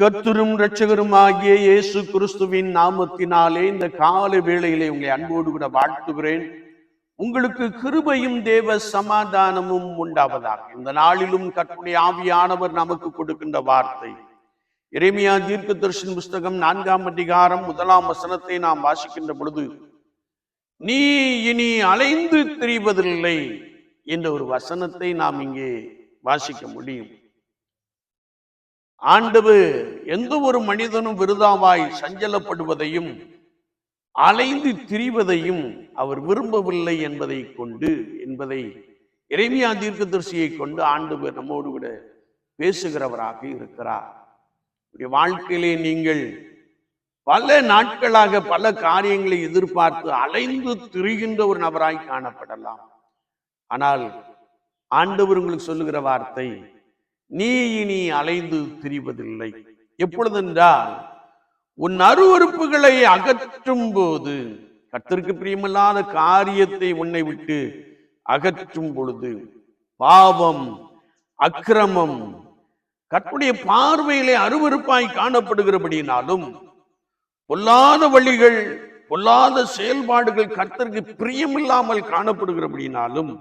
கர்த்தரும் இரட்சகருமாகிய இயேசு கிறிஸ்துவின் நாமத்தினாலே இந்த கால வேளையிலே உங்களை அன்போடு கூட வாழ்த்துகிறேன். உங்களுக்கு கிருபையும் தேவ சமாதானமும் உண்டாவதாக. இந்த நாளிலும் கர்த்தருடைய ஆவியானவர் நமக்கு கொடுக்கின்ற வார்த்தை. இறைமையா தீர்க்க தரிசன புஸ்தகம் நான்காம் அதிகாரம் முதலாம் வசனத்தை நாம் வாசிக்கின்ற பொழுது நீ இனி அலைந்து திரிவதில்லை என்ற ஒரு வசனத்தை நாம் இங்கே வாசிக்க முடியும். ஆண்டவர் எந்த ஒரு மனிதனும் விருதாவாய் சஞ்சலப்படுவதையும் அலைந்து திரிவதையும் அவர் விரும்பவில்லை என்பதை கொண்டு என்பதை இறைமையா தீர்க்கதரிசியை கொண்டு ஆண்டவர் நம்மோடு கூட பேசுகிறவராக இருக்கிறார். வாழ்க்கையிலே நீங்கள் பல நாட்களாக பல காரியங்களை எதிர்பார்த்து அலைந்து திரிகின்ற ஒரு நபராய் காணப்படலாம். ஆனால் ஆண்டவர் உங்களுக்கு சொல்லுகிற வார்த்தை நீ இனி அலைந்து திரிவதில்லை. எப்பொழுதென்றால் உன் அருவறுப்புகளை அகற்றும் போது கர்த்தருக்கு பிரியமில்லாத காரியத்தை உன்னை விட்டு அகற்றும் பொழுது பாவம் அக்கிரமம் கற்புடைய பார்வையிலே அருவருப்பாய் காணப்படுகிறபடினாலும் பொல்லாத வழிகள் பொல்லாத செயல்பாடுகள் கர்த்தருக்கு பிரியமில்லாமல் காணப்படுகிறபடினாலும்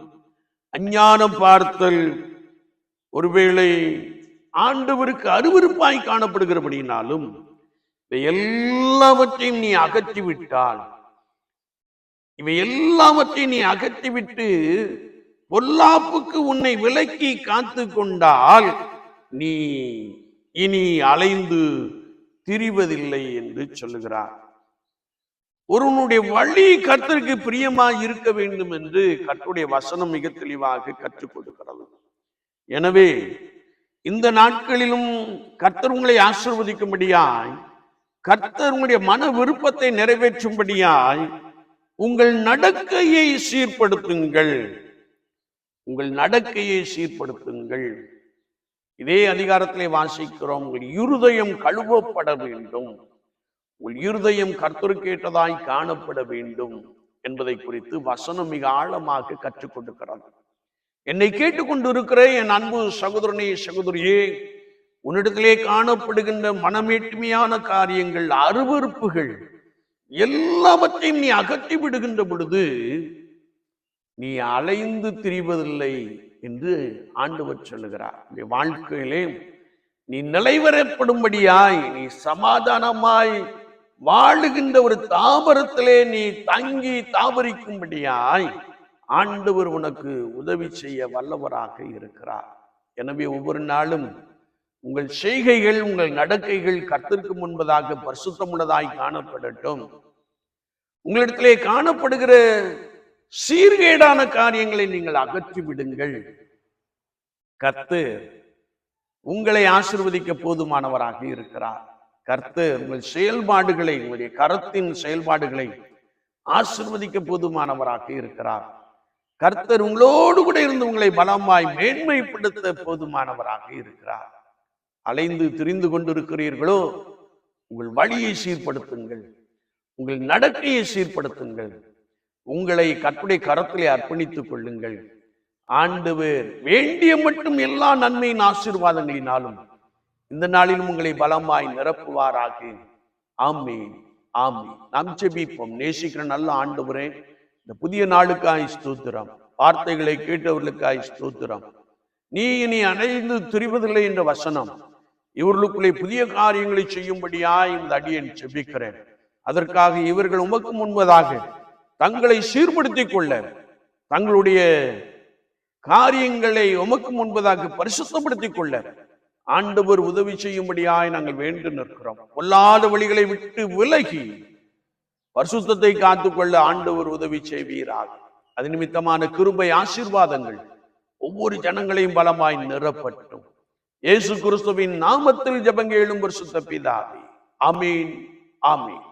அஞ்ஞானம் பார்த்தல் ஒருவேளை ஆண்டவருக்கு அருவருப்பாய் காணப்படுகிறபடினாலும் இவை எல்லாவற்றையும் நீ அகற்றிவிட்டால் இவை எல்லாவற்றையும் நீ அகற்றிவிட்டு பொல்லாப்புக்கு உன்னை விலக்கி காத்து கொண்டால் நீ இனி அலைந்து திரிவதில்லை என்று சொல்லுகிறார். ஒருவனுடைய வழி கர்த்தருக்கு பிரியமாய் இருக்க வேண்டும் என்று கர்த்தருடைய வசனம் மிக தெளிவாக கற்றுக் கொடுக்கிறது. எனவே இந்த நாட்களிலும் கர்த்தர் உங்களை ஆசிர்வதிக்கும்படியாய் கர்த்தர் உங்களுடைய மன விருப்பத்தை நிறைவேற்றும்படியாய் உங்கள் நடக்கையை சீர்படுத்துங்கள். உங்கள் நடக்கையை சீர்படுத்துங்கள். இதே அதிகாரத்திலே வாசிக்கிறோம் உங்கள் இருதயம் கழுவப்பட வேண்டும். உங்கள் இருதயம் கர்த்தருக்கேற்றதாய் காணப்பட வேண்டும் என்பதை குறித்து வசனம் மிக ஆழமாக கற்றுக் கொடுக்கிறது என்னை கேட்டுக்கொண்டிருக்கிற என் அன்பு சகோதரனே சகோதரியே. உன்னிடத்திலே காணப்படுகின்ற மனமேட்மையான காரியங்கள் அருவறுப்புகள் எல்லாவற்றையும் நீ அகற்றி விடுகின்ற பொழுது நீ அலைந்து திரிவதில்லை என்று ஆண்டவர் சொல்லுகிறார். உன்னுடைய வாழ்க்கையிலே நீ நிலைவரப்படும்படியாய் நீ சமாதானமாய் வாழுகின்ற ஒரு தாபரத்திலே நீ தங்கி தாபரிக்கும்படியாய் ஆண்டவர் உனக்கு உதவி செய்ய வல்லவராக இருக்கிறார். எனவே ஒவ்வொரு நாளும் உங்கள் செய்கைகள் உங்கள் நடக்கைகள் கத்திற்கு முன்பதாக பரிசுத்தமுள்ளதாய் காணப்படட்டும். உங்களிடத்திலே காணப்படுகிற சீர்கேடான காரியங்களை நீங்கள் அகற்றி விடுங்கள் கத்து உங்களை ஆசிர்வதிக்க போதுமானவராக இருக்கிறார். கர்த்து உங்கள் செயல்பாடுகளை உங்களுடைய கரத்தின் செயல்பாடுகளை ஆசிர்வதிக்க போதுமானவராக இருக்கிறார். கர்த்தர் உங்களோடு கூட இருந்து உங்களை பலமாய் மேன்மைப்படுத்த போதுமானவராக இருக்கிறார். அலைந்து திரிந்து கொண்டிருக்கிறீர்களோ உங்கள் வழியை சீர்படுத்துங்கள். உங்கள் நடக்கையை சீர்படுத்துங்கள். உங்களை கற்புடைய கரத்திலே அர்ப்பணித்துக் கொள்ளுங்கள். ஆண்டவர் வேண்டிய மட்டும் எல்லா நன்மையின் ஆசீர்வாதங்களினாலும் இந்த நாளிலும் உங்களை பலமாய் நிரப்புவாராக. ஆமே ஆமே நாம் செபிப்போம் நேசிக்கிற நல்ல ஆண்டு இந்த புதிய நாளுக்காய் ஸ்தூத்திரம். வார்த்தைகளை கேட்டவர்களுக்காய் ஸ்தூத்திரம். நீ இனி அடைந்து திரிவதில்லை என்ற வசனம். இவர்களுக்குள்ளே புதிய காரியங்களை செய்யும்படியாய் இந்த அடியை செபிக்கிறேன். அதற்காக இவர்கள் உமக்கு முன்பதாக தங்களை சீர்படுத்திக் கொள்ள தங்களுடைய காரியங்களை உமக்கு முன்பதாக பரிசுத்தப்படுத்திக் கொள்ள ஆண்டவர் உதவி செய்யும்படியாய் நாங்கள் வேண்டு நிற்கிறோம். பொல்லாத வழிகளை விட்டு விலகி பரிசுத்தத்தை காத்துக்கொள்ள ஆண்டவர் உதவி செய்வீராக. அது நிமித்தமான கிருபை ஆசீர்வாதங்கள் ஒவ்வொரு ஜனங்களையும் பலமாய் நிறப்பட்டும் இயேசு கிறிஸ்துவின் நாமத்தில் ஜபங்கேளும் பரிசுத்த பிதாவே. ஆமீன் ஆமீன்.